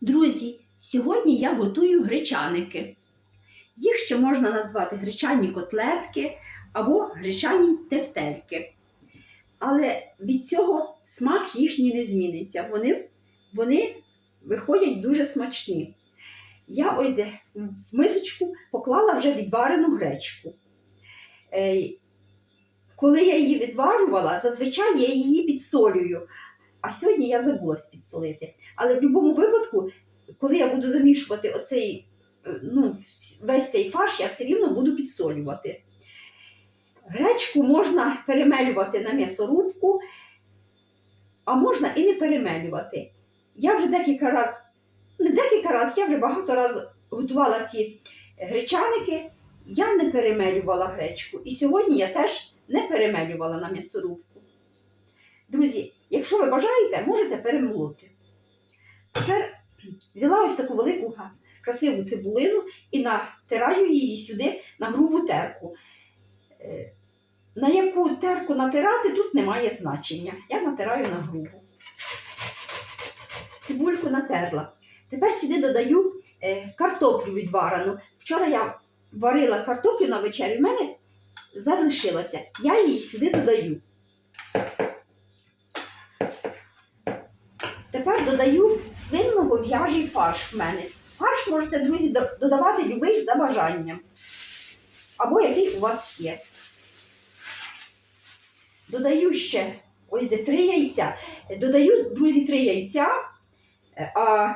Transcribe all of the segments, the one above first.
Друзі, сьогодні я готую гречаники. Їх ще можна назвати гречані котлетки або гречані тефтельки. Але від цього смак їхній не зміниться. Вони, вони виходять дуже смачні. Я ось де в мисочку поклала вже відварену гречку. Е, Коли я її відварювала, зазвичай я її підсолюю. А сьогодні я забулась підсолити. Але в будь-якому випадку, коли я буду замішувати оцей, е, ну, весь цей фарш, я все рівно буду підсолювати. Гречку можна перемелювати на м'ясорубку, а можна і не перемелювати. Я вже декілька разів, не декілька разів, я вже багато разів готувала ці гречаники, я не перемелювала гречку. І сьогодні я теж не перемелювала на м'ясорубку. Друзі, якщо ви бажаєте, можете перемолоти. Тепер взяла ось таку велику красиву цибулину і натираю її сюди на грубу терку. Е, На яку терку натирати, тут немає значення. Я натираю на грубу. Цибульку натерла. Тепер сюди додаю е, картоплю відварену. Вчора я варила картоплю на вечерю, в мене залишилася. Я її сюди додаю. Тепер додаю свинно-гов'яжий фарш в мене. Фарш можете, друзі, додавати любий за бажанням. Або який у вас є. Додаю ще ось де три яйця. Додаю, друзі, три яйця. Е, А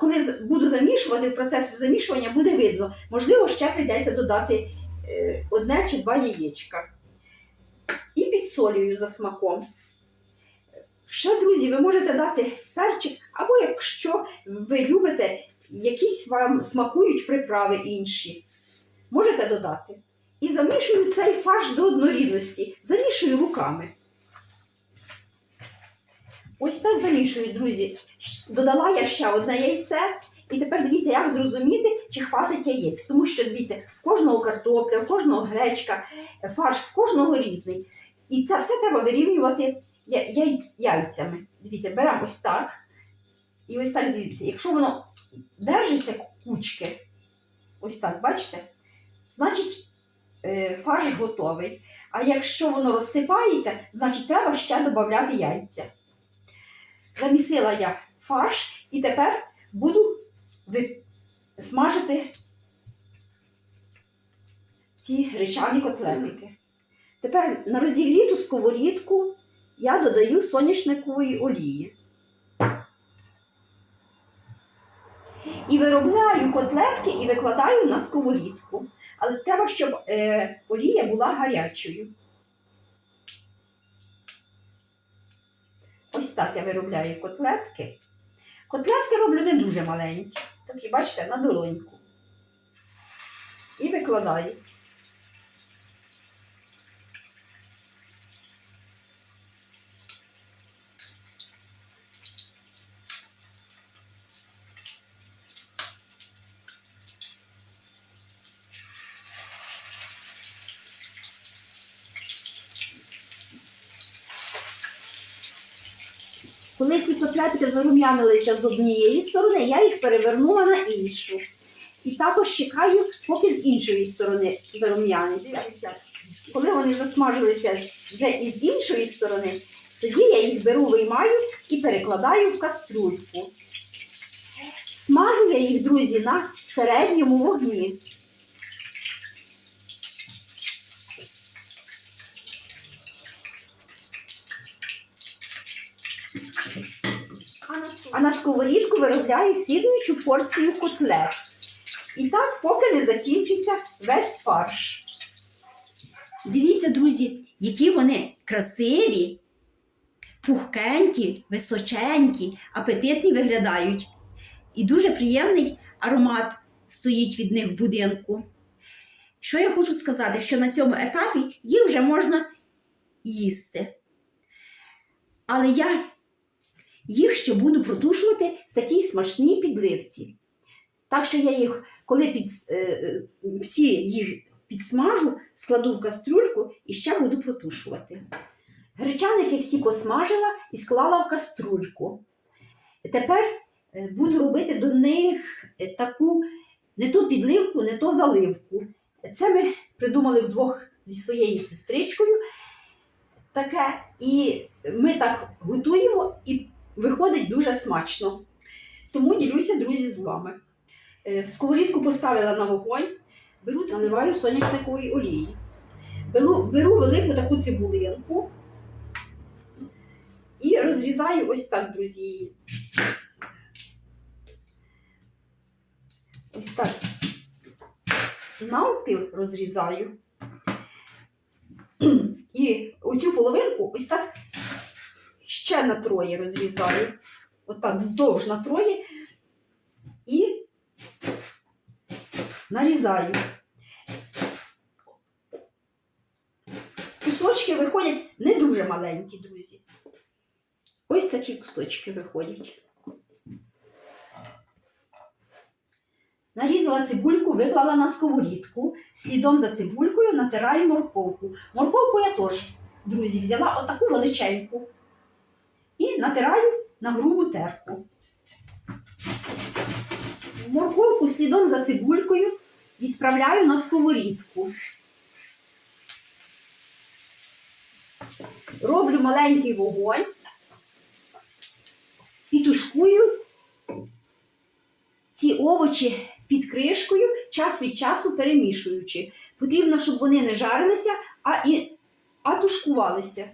коли буду замішувати, в процесі замішування буде видно. Можливо, ще прийдеться додати е, одне чи два яєчка. І підсолюю за смаком. Ще, друзі, ви можете дати перчик, або якщо ви любите, якісь вам смакують приправи інші. Можете додати. І замішую цей фарш до однорідності. Замішую руками. Ось так замішую, друзі. Додала я ще одне яйце. І тепер дивіться, як зрозуміти, чи хватить яєць. Тому що дивіться, в кожного картопля, в кожного гречка, фарш, в кожного різний. І це все треба вирівнювати я- яй- яйцями. Дивіться, беремо ось так. І ось так дивіться. Якщо воно держиться кучки, ось так, бачите, значить е, фарш готовий. А якщо воно розсипається, значить треба ще додати яйця. Замісила я фарш і тепер буду смажити ці гречані котлетики. Тепер на розігріту сковорідку я додаю соняшникової олії. І виробляю котлетки і викладаю на сковорідку. Але треба, щоб е, олія була гарячою. Ось так я виробляю котлетки. Котлетки роблю не дуже маленькі. Такі, бачите, на долоньку. І викладаю. Коли ці котлетки зарум'янилися з однієї сторони, я їх перевернула на іншу. І також чекаю, поки з іншої сторони зарум'яниться. Коли вони засмажилися вже із іншої сторони, тоді я їх беру, виймаю і перекладаю в каструльку. Смажу я їх, друзі, на середньому вогні. А на сковорідку виробляю слідуючу порцію котлет. І так, поки не закінчиться весь фарш. Дивіться, друзі, які вони красиві, пухкенькі, височенькі, апетитні виглядають. І дуже приємний аромат стоїть від них в будинку. Що я хочу сказати, що на цьому етапі їх вже можна їсти. Але я їх ще буду протушувати в такій смачній підливці. Так що я їх, коли під, е, е, всі їх підсмажу, складу в каструльку і ще буду протушувати. Гречаники всі посмажила і склала в каструльку. Тепер е, буду робити до них е, таку не то підливку, не то заливку. Це ми придумали вдвох зі своєю сестричкою. Таке, і ми так готуємо, і виходить дуже смачно. Тому ділюся, друзі, з вами. Е, Сковорідку поставила на вогонь, беру та наливаю соняшникової олії. Беру, беру велику таку цибулинку і розрізаю ось так, друзі. Ось так. Навпіл розрізаю. І оцю половинку ось так ще на троє розрізаю. Отак вздовж на троє і нарізаю. Кусочки виходять не дуже маленькі, друзі. Ось такі кусочки виходять. Нарізала цибульку, виклала на сковорідку. Слідом за цибулькою натираю морковку. Морковку я теж, друзі, взяла отаку величеньку натираю на грубу терку. Морковку слідом за цибулькою відправляю на сковорідку. Роблю маленький вогонь і тушкую ці овочі під кришкою, час від часу перемішуючи. Потрібно, щоб вони не жарилися, а і а тушкувалися.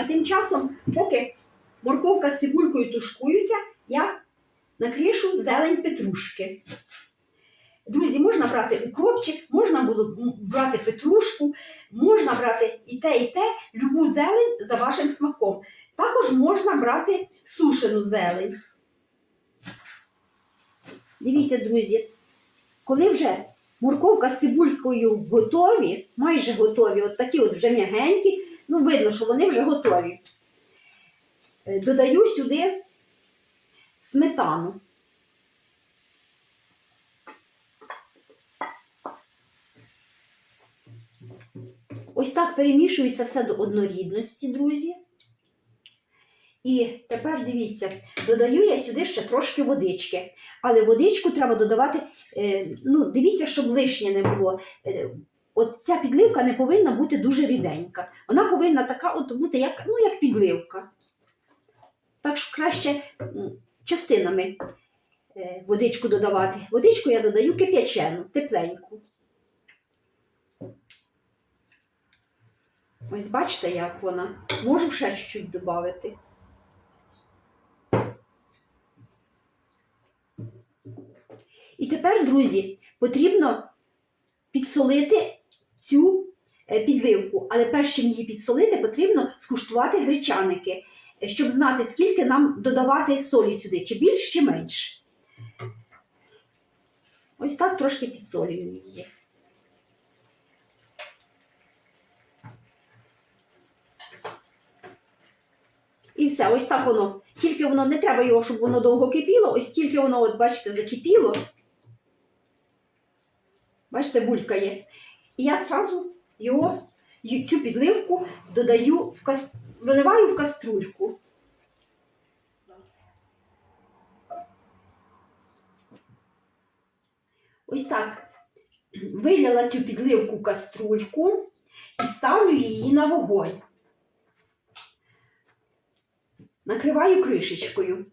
А тим часом, поки морковка з цибулькою тушкуються, я накришу зелень петрушки. Друзі, можна брати укропчик, можна було брати петрушку, можна брати і те, і те, любу зелень за вашим смаком. Також можна брати сушену зелень. Дивіться, друзі, коли вже морковка з цибулькою готові, майже готові, от такі от вже м'ягенькі, ну видно, що вони вже готові. Е, Додаю сюди сметану. Ось так перемішується все до однорідності, друзі. І тепер дивіться, додаю я сюди ще трошки водички. Але водичку треба додавати, е, ну, дивіться, щоб лишнє не було. От ця підливка не повинна бути дуже ріденька. Вона повинна така от бути, як, ну, як підливка. Так що краще частинами е, водичку додавати. Водичку я додаю кип'ячену, тепленьку. Ось бачите, як вона. Можу ще чуть-чуть додати. І тепер, друзі, потрібно підсолити цю е, підливку. Але перш чим її підсолити, потрібно скуштувати гречаники, е, щоб знати, скільки нам додавати солі сюди, чи більш, чи менш. Ось так трошки підсолюю її. І все, ось так воно. Тільки воно не треба його, щоб воно довго кипіло, ось тільки воно, от бачите, закипіло. Бачите, булькає. І я зразу його, цю підливку додаю в кас... виливаю в каструльку. Ось так. Виляла цю підливку в каструльку і ставлю її на вогонь. Накриваю кришечкою.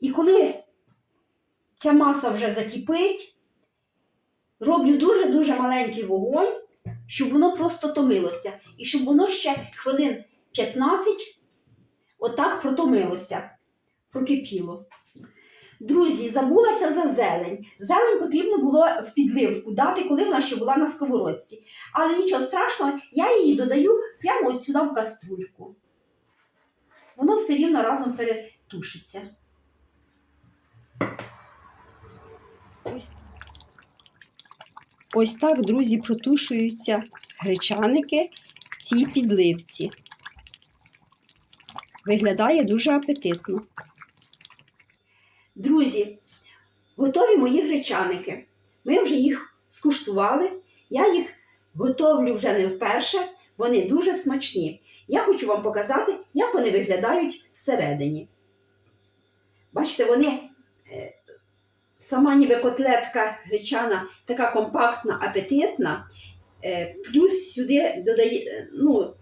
І коли ця маса вже закипить, роблю дуже-дуже маленький вогонь, щоб воно просто томилося. І щоб воно ще хвилин 15 отак протомилося, прокипіло. Друзі, забулася за зелень. Зелень потрібно було в підливку дати, коли вона ще була на сковородці. Але нічого страшного, я її додаю прямо ось сюди в каструльку. Воно все рівно разом перетушиться. Ось, ось так, друзі, протушуються гречаники в цій підливці. Виглядає дуже апетитно. Друзі, готові мої гречаники. Ми вже їх скуштували. Я їх готовлю вже не вперше. Вони дуже смачні. Я хочу вам показати, як вони виглядають всередині. Бачите, вони е, сама ніби котлетка гречана, така компактна, апетитна. Е, Плюс сюди додає е, ну,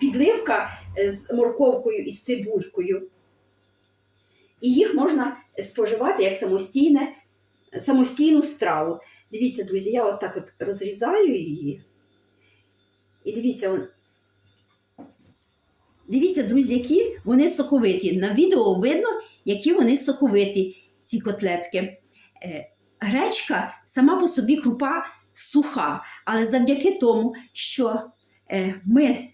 підливка е, з морковкою і з цибулькою. І їх можна споживати як самостійне, самостійну страву. Дивіться, друзі, я отак от розрізаю її. І дивіться, дивіться, друзі, які вони соковиті. На відео видно, які вони соковиті, ці котлетки. Е, Гречка сама по собі крупа суха, але завдяки тому, що е, ми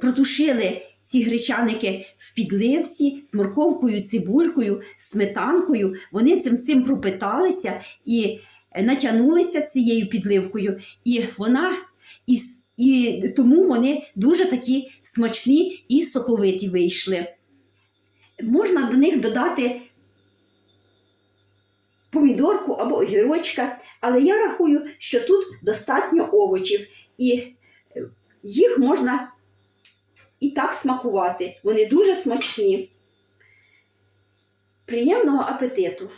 протушили ці гречаники в підливці з морковкою, цибулькою, сметанкою. Вони цим всім пропиталися і натягнулися цією підливкою, і вона і, і тому вони дуже такі смачні і соковиті вийшли. Можна до них додати помідорку або огірочка, але я рахую, що тут достатньо овочів, і е, їх можна і так смакувати. Вони дуже смачні. Приємного апетиту!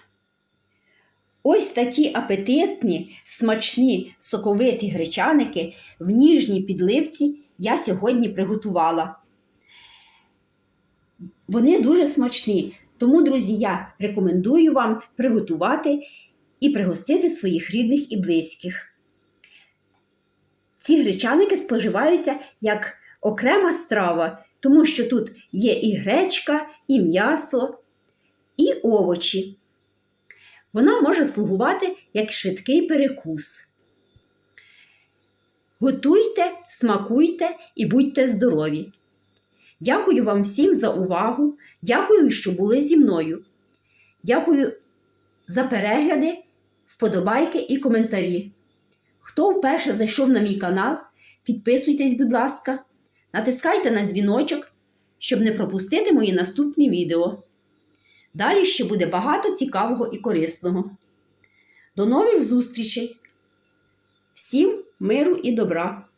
Ось такі апетитні, смачні, соковиті гречаники в ніжній підливці я сьогодні приготувала. Вони дуже смачні, тому, друзі, я рекомендую вам приготувати і пригостити своїх рідних і близьких. Ці гречаники споживаються як окрема страва, тому що тут є і гречка, і м'ясо, і овочі. Вона може слугувати як швидкий перекус. Готуйте, смакуйте і будьте здорові! Дякую вам всім за увагу. Дякую, що були зі мною. Дякую за перегляди, вподобайки і коментарі. Хто вперше зайшов на мій канал, підписуйтесь, будь ласка, натискайте на дзвіночок, щоб не пропустити мої наступні відео. Далі ще буде багато цікавого і корисного. До нових зустрічей! Всім миру і добра!